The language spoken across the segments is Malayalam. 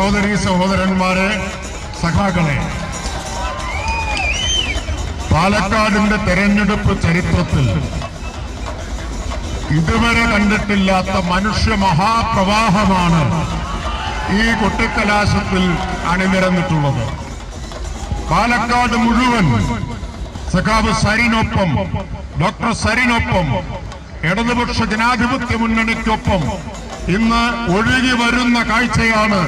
സഹോദരി സഹോദരന്മാരെ സഖാക്കളെ പാലക്കാടിന്റെ തെരഞ്ഞെടുപ്പ് ചരിത്രത്തിൽ ഇതുവരെ കണ്ടിട്ടില്ലാത്ത മനുഷ്യ മഹാപ്രവാഹമാണ് ഈ കൊട്ടിക്കലാശത്തിൽ അണിനിരന്നിട്ടുള്ളത്. പാലക്കാട് മുഴുവൻ സഖാവ് സരിനൊപ്പം ഡോക്ടർ സരിനൊപ്പം ഇടതുപക്ഷ ജനാധിപത്യ മുന്നണിക്കൊപ്പം ഇന്ന് ഒഴുകി വരുന്ന കാഴ്ചയാണ്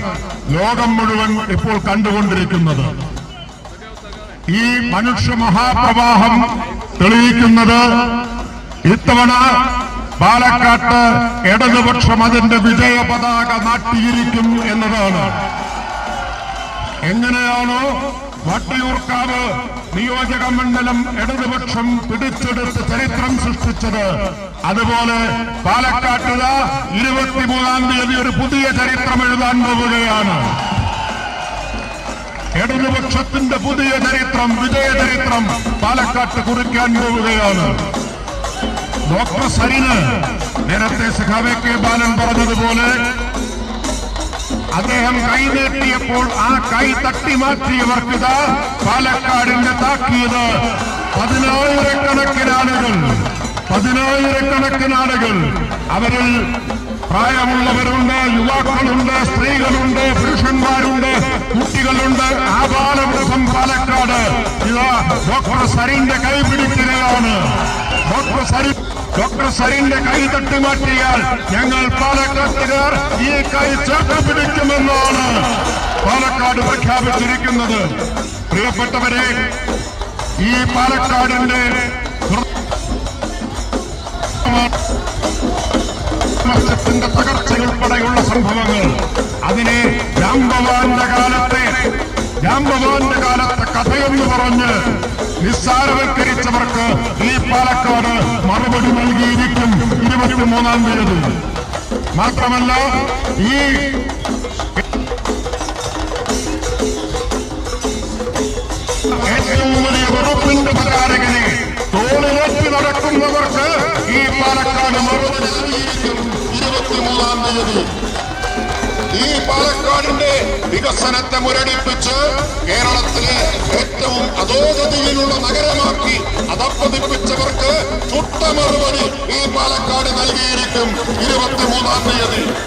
ലോകം മുഴുവൻ ഇപ്പോൾ കണ്ടുകൊണ്ടിരിക്കുന്നത്. ഈ മനുഷ്യ മഹാപ്രവാഹം തെളിയിക്കുന്നത് ഇത്തവണ പാലക്കാട്ട് ഇടതുപക്ഷം അതിന്റെ വിജയ പതാക നാട്ടിയിരിക്കും എന്നതാണ്. എങ്ങനെയാണോ വട്ടിയൂർക്കാവ് നിയോജക മണ്ഡലം ഇടതുപക്ഷം പിടിച്ചെടുത്ത് ചരിത്രം സൃഷ്ടിച്ചത്. അതുപോലെ പാലക്കാട്ടുക ഇരുപത്തിമൂന്നാം തീയതി ഒരു പുതിയ ചരിത്രം എഴുതാൻ പോവുകയാണ്. ഇടതുപക്ഷത്തിന്റെ പുതിയ ചരിത്രം വിജയ ചരിത്രം പാലക്കാട്ട് കുറിക്കാൻ പോവുകയാണ്. ഡോക്ടർ സരിന് നേരത്തെ സഖാവെ കെ ബാലൻ പറഞ്ഞതുപോലെ അദ്ദേഹം കൈ നീട്ടിയപ്പോൾ ആ കൈ തട്ടി മാറ്റിയവർക്കിത് പാലക്കാടിന്റെ താക്കീത്. പതിനായിരക്കണക്കിന് ആളുകൾ പതിനായിരക്കണക്കിന് ആളുകൾ അവരിൽ പ്രായമുള്ളവരുണ്ട് യുവാക്കളുണ്ട് സ്ത്രീകളുണ്ട് പുരുഷന്മാരുണ്ട് കുട്ടികളുണ്ട്. ആപാലവൃദ്ധം പാലക്കാട്. ഇതാ ഡോക്ടർ സരിന്റെ കൈ പിടിക്കുകയാണ്. ഡോക്ടർ സരി ഡോക്ടർ സരിന്റെ കൈ തട്ടി മാറ്റിയാൽ ഞങ്ങൾ പാലക്കാട്ടുകാർ ഈ കൈ ചേർത്ത് പിടിക്കുമെന്നാണ് പാലക്കാട് പ്രഖ്യാപിച്ചിരിക്കുന്നത്. പ്രിയപ്പെട്ടവരെ ഈ പാലക്കാടിന്റെ തകർച്ചയുൾപ്പെടെയുള്ള സംഭവങ്ങൾ. അതിനെ രാംഭവാന്റെ കാലത്തെ രാംഭവാന്റെ കാലത്തെ കഥയെന്ന് പറഞ്ഞ് നിസ്സാരവൽക്കരിച്ചവർക്ക് ഈ പാലക്കാട് മറുപടി നൽകിയിരിക്കും. ഇരുപത്തിമൂന്നാം തീയതി. മാത്രമല്ല ഈ ഏറ്റവും വലിയ വെറുപ്പിന്റെ പ്രചാരകനെ തോളിലേറ്റി നടക്കുന്നവർക്ക് ഈ പാലക്കാട് മറുപടി ഇരുപത്തിമൂന്നാം തീയതി. ഈ പാലക്കാടിന്റെ വികസനത്തെ മുരടിപ്പിച്ച് കേരളത്തിലെ ഏറ്റവും അധോഗതിയിലുള്ള നഗരമാക്കി അതപ്പതിപ്പിച്ചവർക്ക് ചുട്ട മറുപടി പാലക്കാട് നൽകിയിരിക്കും തീയതി.